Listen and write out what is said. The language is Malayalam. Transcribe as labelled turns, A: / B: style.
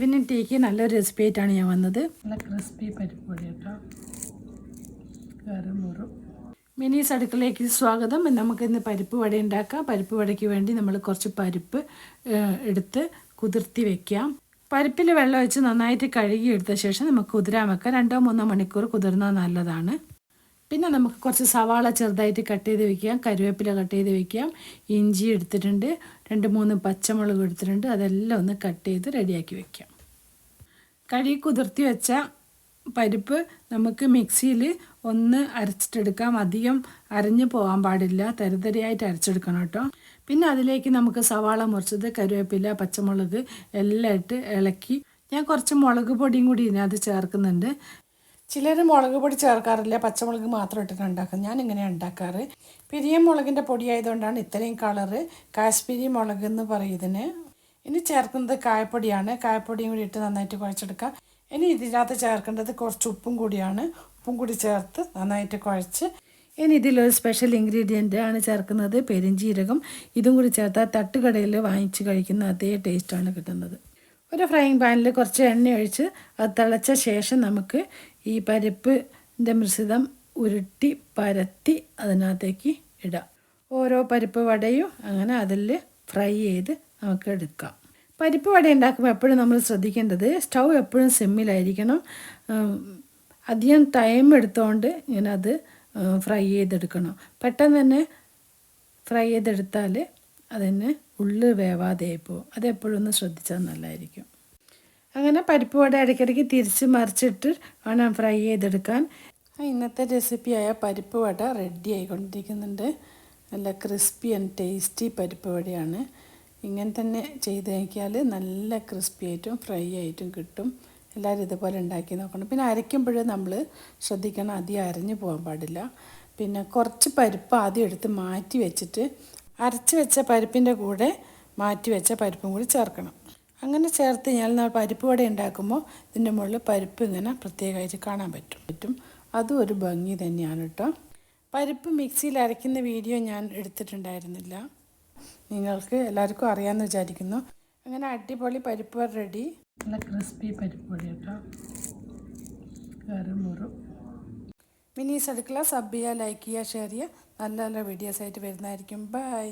A: ഈവനിങ് ടീക്ക് നല്ലൊരു റെസിപ്പി ആയിട്ടാണ് ഞാൻ വന്നത്.
B: നല്ല ക്രിസ്പി പരിപ്പ് പൊടി കേട്ടോ. മിനിസ്
A: മിനീസ് അടുക്കളയിലേക്ക് സ്വാഗതം. നമുക്ക് ഇന്ന് പരിപ്പ് വട ഉണ്ടാക്കാം. പരിപ്പ് വടയ്ക്ക് വേണ്ടി നമ്മൾ കുറച്ച് പരിപ്പ് എടുത്ത് കുതിർത്തി വെക്കാം. പരിപ്പിൽ വെള്ളം ഒഴിച്ച് നന്നായിട്ട് കഴുകി എടുത്ത ശേഷം നമുക്ക് കുതിരാൻ വെക്കാം. രണ്ടോ മൂന്നോ മണിക്കൂർ കുതിർന്നാൽ നല്ലതാണ്. പിന്നെ നമുക്ക് കുറച്ച് സവാള ചെറുതായിട്ട് കട്ട് ചെയ്ത് വെക്കാം. കരുവേപ്പില കട്ട് ചെയ്ത് വെക്കാം. ഇഞ്ചി എടുത്തിട്ടുണ്ട്. രണ്ട് മൂന്ന് പച്ചമുളക് എടുത്തിട്ടുണ്ട്. അതെല്ലാം ഒന്ന് കട്ട് ചെയ്ത് റെഡിയാക്കി വെക്കാം. കഴുകി കുതിർത്തി വെച്ച പരിപ്പ് നമുക്ക് മിക്സിയിൽ ഒന്ന് അരച്ചിട്ടെടുക്കാം. അധികം അരഞ്ഞു പോകാൻ പാടില്ല. തരിതരിയായിട്ട് അരച്ചെടുക്കണം കേട്ടോ. പിന്നെ അതിലേക്ക് നമുക്ക് സവാള മുറിച്ചത് കരുവേപ്പില പച്ചമുളക് എല്ലാം ഇട്ട് ഇളക്കി. ഞാൻ കുറച്ച് മുളക് പൊടിയും കൂടി ഇതിനകത്ത് ചേർക്കുന്നുണ്ട്. ചിലർ മുളക് പൊടി ചേർക്കാറില്ല പച്ചമുളക് മാത്രം ഇട്ടിട്ട് ഉണ്ടാക്കും. ഞാൻ ഇങ്ങനെയാണ് ഉണ്ടാക്കാറ്. പിരിയൻ മുളകിന്റെ പൊടി ആയതുകൊണ്ടാണ് ഇത്രയും കളറ്. കാശ്മീരി മുളക് എന്ന് പറയുന്നതിന് ഇനി ചേർക്കുന്നത് കായപ്പൊടിയാണ്. കായപ്പൊടിയും കൂടി ഇട്ട് നന്നായിട്ട് കുഴച്ചെടുക്കുക. ഇനി ഇതിനകത്ത് ചേർക്കേണ്ടത് കുറച്ച് ഉപ്പും കൂടിയാണ്. ഉപ്പും കൂടി ചേർത്ത് നന്നായിട്ട് കുഴച്ച് ഇനി ഇതിലൊരു സ്പെഷ്യൽ ഇൻഗ്രീഡിയന്റ് ആണ് ചേർക്കുന്നത് പെരിഞ്ചീരകം. ഇതും കൂടി ചേർത്താൽ തട്ടുകടയിൽ വാങ്ങിച്ച് കഴിക്കുന്ന അതേ ടേസ്റ്റാണ് കിട്ടുന്നത്. ഒരു ഫ്രൈങ് പാനിൽ കുറച്ച് എണ്ണ ഒഴിച്ച് അത് തിളച്ച ശേഷം നമുക്ക് ഈ പരിപ്പിന്റെ മിശ്രിതം ഉരുട്ടി പരത്തി അതിനകത്തേക്ക് ഇടാം. ഓരോ പരിപ്പ് വടയും അങ്ങനെ അതിൽ ഫ്രൈ ചെയ്ത് നമുക്ക് എടുക്കാം. പരിപ്പ് വട ഉണ്ടാക്കുമ്പോൾ എപ്പോഴും നമ്മൾ ശ്രദ്ധിക്കേണ്ടത് സ്റ്റൗ എപ്പോഴും സിമ്മിലായിരിക്കണം. അധികം ടൈം എടുത്തുകൊണ്ട് ഇങ്ങനെ അത് ഫ്രൈ ചെയ്തെടുക്കണം. പെട്ടെന്ന് തന്നെ ഫ്രൈ ചെയ്തെടുത്താൽ അതിന് ഉള്ളിൽ വേവാതെ പോകും. അതെപ്പോഴും ഒന്ന് ശ്രദ്ധിച്ചാൽ നല്ലതായിരിക്കും. അങ്ങനെ പരിപ്പ് വട ഇടയ്ക്കിടയ്ക്ക് തിരിച്ച് മറിച്ചിട്ട് വേണം ഫ്രൈ ചെയ്തെടുക്കാൻ. ഇന്നത്തെ റെസിപ്പിയായ പരിപ്പ് വട റെഡി ആയിക്കൊണ്ടിരിക്കുന്നുണ്ട്. നല്ല ക്രിസ്പി ആൻഡ് ടേസ്റ്റി പരിപ്പ് വടയാണ്. ഇങ്ങനെ തന്നെ ചെയ്ത് നോക്കിയാൽ നല്ല ക്രിസ്പി ആയിട്ടും ഫ്രൈ ആയിട്ടും കിട്ടും. എല്ലാവരും ഇതുപോലെ ഉണ്ടാക്കി നോക്കണം. പിന്നെ അരയ്ക്കുമ്പോഴേ നമ്മൾ ശ്രദ്ധിക്കണം അധികം അരഞ്ഞു പോകാൻ പാടില്ല. പിന്നെ കുറച്ച് പരിപ്പ് ആദ്യം എടുത്ത് മാറ്റി വെച്ചിട്ട് അരച്ച് വെച്ച പരിപ്പിന്റെ കൂടെ മാറ്റി വെച്ച പരിപ്പും കൂടി ചേർക്കണം. അങ്ങനെ ചേർത്ത് നമ്മൾ പരിപ്പ് വട ഉണ്ടാക്കുമ്പോൾ ഇതിന്റെ മുകളിൽ പരിപ്പ് ഇങ്ങനെ പ്രത്യേകമായിട്ട് കാണാൻ പറ്റും. പറ്റും. അതും ഒരു ഭംഗി തന്നെയാണ് കേട്ടോ പരിപ്പ് മിക്സിയിൽ അരയ്ക്കുന്ന വീഡിയോ ഞാൻ എടുത്തിട്ടുണ്ടായിരുന്നില്ല. നിങ്ങൾക്ക് എല്ലാവർക്കും അറിയാമെന്ന് വിചാരിക്കുന്നു. അങ്ങനെ അടിപൊളി പരിപ്പ് റെഡി
B: നല്ല ക്രിസ്പി പരിപ്പ് പൊടി കേട്ടോ കറുമുറു
A: മിനി അടുക്കള സബ് ചെയ്യുക ലൈക്ക് ചെയ്യുക ഷെയർ ചെയ്യുക നല്ല നല്ല വീഡിയോസ് ആയിട്ട് വരുന്നതായിരിക്കും. ബൈ